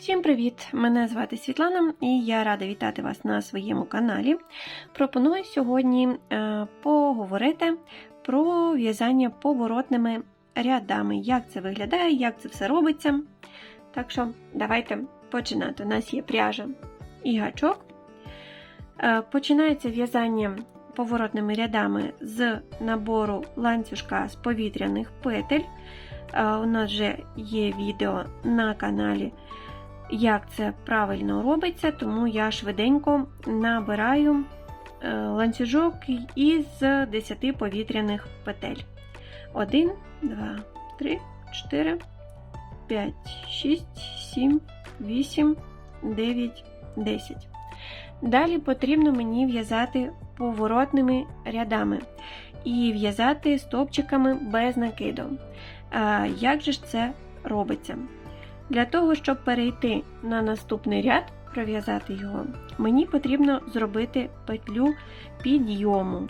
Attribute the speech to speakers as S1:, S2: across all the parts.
S1: Всім привіт! Мене звати Світлана і я рада вітати вас на своєму каналі. Пропоную сьогодні е, поговорити про в'язання поворотними рядами, як це виглядає, як це все робиться. Так що, давайте починати. У нас є пряжа і гачок. Е, Починається в'язання поворотними рядами з набору ланцюжка з повітряних петель. Е, У нас вже є відео на каналі як це правильно робиться, тому я швиденько набираю е, ланцюжок із 10 повітряних петель. 1, 2, 3, 4, 5, 6, 7, 8, 9, 10. Далі потрібно мені в'язати поворотними рядами і в'язати стовпчиками без накиду. Як же ж це робиться? Для того, щоб перейти на наступний ряд, пров'язати його, мені потрібно зробити петлю підйому.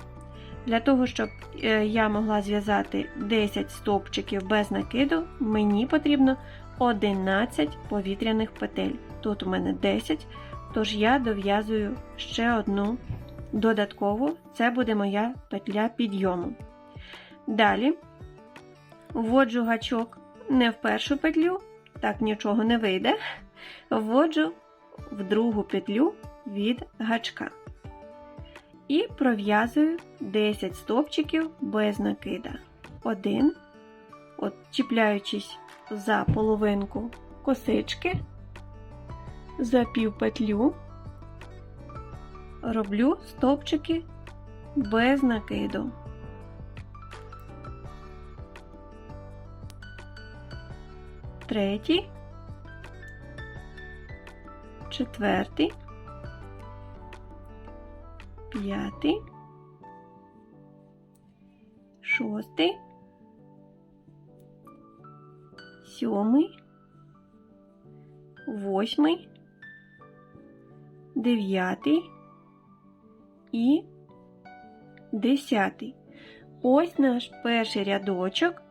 S1: Для того, щоб е, я могла зв'язати 10 стовпчиків без накиду, мені потрібно 11 повітряних петель. Тут у мене 10, тож я дов'язую ще одну додаткову, це буде моя петля підйому. Далі вводжу гачок не в першу петлю, так нічого не вийде, вводжу в другу петлю від гачка. І пров'язую 10 стовпчиків без накида. Один, от чіпляючись за половинку косички, за півпетлю, роблю стовпчики без накиду. Третій, четвертий, п'ятий, шостий, сьомий, восьмий, дев'ятий і десятий. Ось наш перший рядочок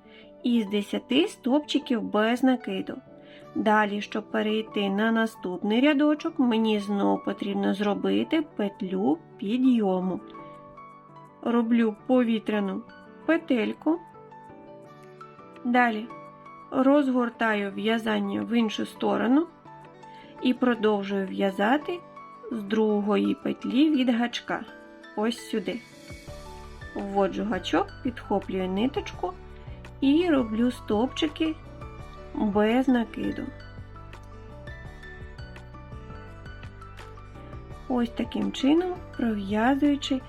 S1: із 10 стовпчиків без накиду. Далі, щоб перейти на наступний рядочок, мені знову потрібно зробити петлю підйому. Роблю повітряну петельку. Далі розгортаю в'язання в іншу сторону і продовжую в'язати з другої петлі від гачка. Ось сюди. Вводжу гачок, підхоплюю ниточку і роблю стовпчики без накиду. Ось таким чином пров'язуючи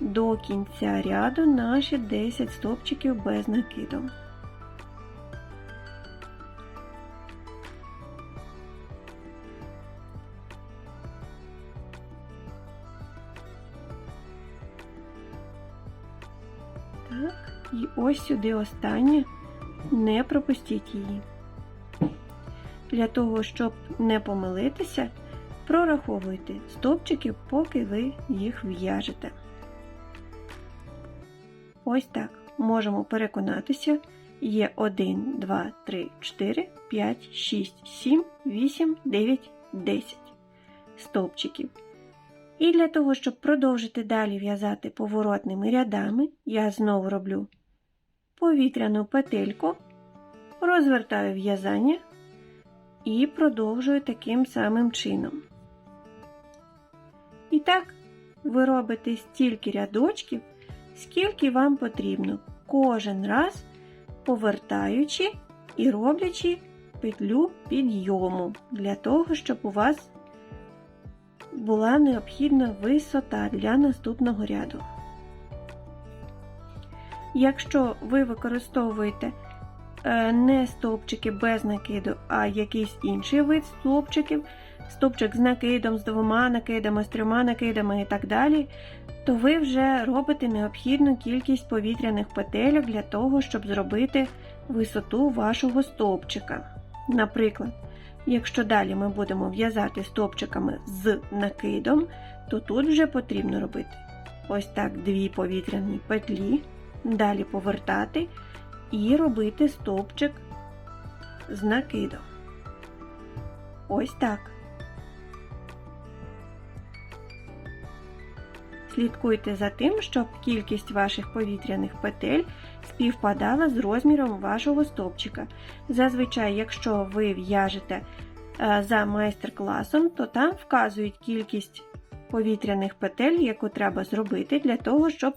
S1: до кінця ряду наші 10 стовпчиків без накиду. Так. І ось сюди останнє, не пропустіть її. Для того, щоб не помилитися, прораховуйте стовпчики, поки ви їх в'яжете. Ось так можемо переконатися. Є 1, 2, 3, 4, 5, 6, 7, 8, 9, 10 стовпчиків. І для того, щоб продовжити далі в'язати поворотними рядами, я знову роблю повітряну петельку, розвертаю в'язання і продовжую таким самим чином. І так, ви робите стільки рядочків, скільки вам потрібно, кожен раз повертаючи і роблячи петлю підйому, для того, щоб у вас була необхідна висота для наступного ряду. Якщо ви використовуєте е, не стовпчики без накиду, а якийсь інший вид стовпчиків, стовпчик з накидом, з двома накидами, з трьома накидами і так далі, то ви вже робите необхідну кількість повітряних петельок для того, щоб зробити висоту вашого стовпчика. Наприклад, якщо далі ми будемо в'язати стовпчиками з накидом, то тут вже потрібно робити ось так дві повітряні петлі далі повертати і робити стовпчик з накидом. ось так. Слідкуйте за тим, щоб кількість ваших повітряних петель співпадала з розміром вашого стовпчика. Зазвичай, якщо ви в'яжете е, за майстер-класом, то там вказують кількість повітряних петель, яку треба зробити для того, щоб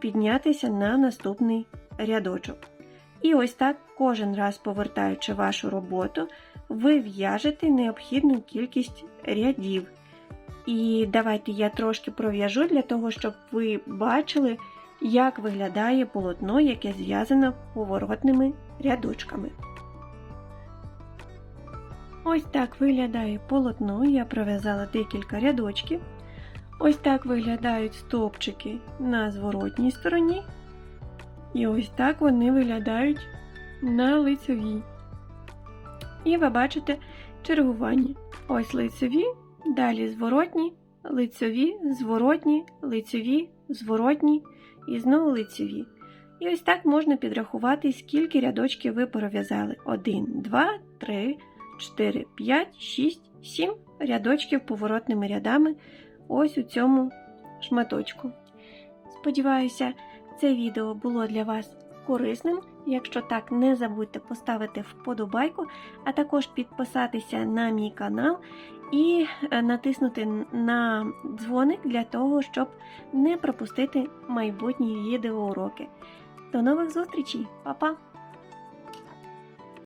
S1: піднятися на наступний рядочок. І ось так, кожен раз повертаючи вашу роботу, ви в'яжете необхідну кількість рядів. І давайте я трошки пров'яжу для того, щоб ви бачили, як виглядає полотно, яке зв'язано поворотними рядочками. Ось так виглядає полотно, я пров'язала декілька рядочків. Ось так виглядають стовпчики на зворотній стороні. І ось так вони виглядають на лицевій. І ви бачите чергування. Ось лицеві, далі зворотні, лицеві, зворотні, лицеві, зворотні і знову лицеві. І ось так можна підрахувати, скільки рядочків ви пров'язали. 1, 2, 3, 4, 5, 6, 7 рядочків поворотними рядами ось у цьому шматочку. Сподіваюся, це відео було для вас корисним. Якщо так, не забудьте поставити вподобайку, а також підписатися на мій канал і е, натиснути на дзвоник для того, щоб не пропустити майбутні відеоуроки. До нових зустрічей, Па-па!